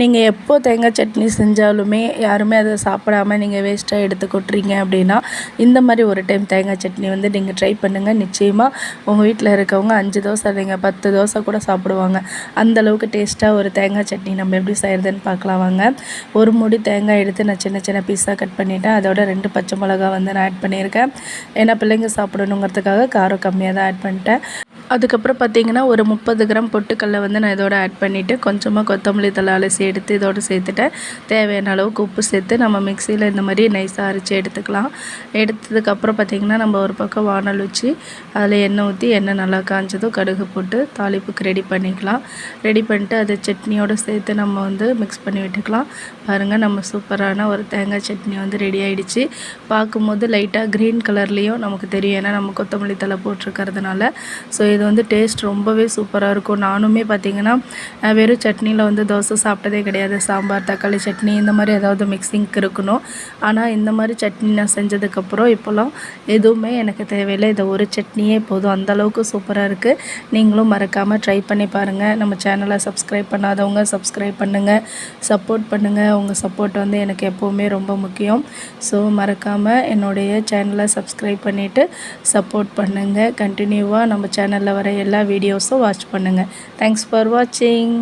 நீங்கள் எப்போ தேங்காய் சட்னி செஞ்சாலுமே யாருமே அதை சாப்பிடாம நீங்கள் வேஸ்ட்டாக எடுத்து கொட்டுறீங்க அப்படின்னா இந்த மாதிரி ஒரு டைம் தேங்காய் சட்னி வந்து நீங்கள் ட்ரை பண்ணுங்கள் நிச்சயமாக உங்கள் வீட்டில் இருக்கவங்க அஞ்சு தோசை இல்லைங்க பத்து தோசை கூட சாப்பிடுவாங்க. அந்த அளவுக்கு டேஸ்ட்டாக ஒரு தேங்காய் சட்னி நம்ம எப்படி செய்கிறதுன்னு பார்க்கலாம் வாங்க. ஒரு முடி தேங்காய் எடுத்து நான் சின்ன சின்ன பீஸாக கட் பண்ணிவிட்டேன் அதோட ரெண்டு பச்சை மிளகா வந்து நான் ஆட் பண்ணியிருக்கேன். ஏன்னா பிள்ளைங்க சாப்பிடணுங்கிறதுக்காக காரம் கம்மியாக தான் ஆட் பண்ணிட்டேன். அதுக்கப்புறம் பார்த்தீங்கன்னா ஒரு முப்பது கிராம் பொட்டுக்கல்லை வந்து நான் இதோட ஆட் பண்ணிவிட்டு கொஞ்சமாக கொத்தமல்லி தழை அலசி எடுத்து இதோட சேர்த்துட்டேன். தேவையான அளவுக்கு உப்பு சேர்த்து நம்ம மிக்சியில் இந்த மாதிரி நைஸாக அரைச்சி எடுத்துக்கலாம். எடுத்ததுக்கப்புறம் பார்த்திங்கன்னா நம்ம ஒரு பக்கம் வானல் வச்சு அதில் எண்ணெய் ஊற்றி எண்ணெய் நல்லா காஞ்சதோ கடுகு போட்டு தாளிப்புக்கு ரெடி பண்ணிக்கலாம். ரெடி பண்ணிட்டு அதை சட்னியோடு சேர்த்து நம்ம வந்து மிக்ஸ் பண்ணி விட்டுக்கலாம். பாருங்கள் நம்ம சூப்பரான ஒரு தேங்காய் சட்னி வந்து ரெடி ஆகிடுச்சு பார்க்கும்போது லைட்டாக க்ரீன் கலர்லேயும் நமக்கு தெரியும். ஏன்னா நம்ம கொத்தமல்லி தலை போட்டிருக்கிறதுனால. ஸோ இது வந்து டேஸ்ட் ரொம்பவே சூப்பராக இருக்கும். நானுமே பார்த்திங்கன்னா வெறும் சட்னியில் வந்து தோசை சாப்பிட்டதே கிடையாது. சாம்பார் தக்காளி சட்னி இந்த மாதிரி ஏதாவது மிக்சிங்க்கு இருக்கணும். ஆனால் இந்த மாதிரி சட்னி நான் செஞ்சதுக்கப்புறம் இப்போல்லாம் எதுவுமே எனக்கு தேவையில்லை. இதை ஒரு சட்னியே போதும். அந்தளவுக்கு சூப்பராக இருக்குது நீங்களும் மறக்காமல் ட்ரை பண்ணி பாருங்கள் நம்ம சேனலை சப்ஸ்கிரைப் பண்ணாதவங்க சப்ஸ்கிரைப் பண்ணுங்கள் சப்போர்ட் பண்ணுங்கள் உங்கள் சப்போர்ட் வந்து எனக்கு எப்போவுமே ரொம்ப முக்கியம். ஸோ மறக்காமல் என்னுடைய சேனலை சப்ஸ்கிரைப் பண்ணிவிட்டு சப்போர்ட் பண்ணுங்கள் கண்டினியூவாக நம்ம சேனலில் சேனலில் வர எல்லா வீடியோஸும் வாட்ச் பண்ணுங்கள் தேங்க்ஸ் ஃபார் வாட்சிங்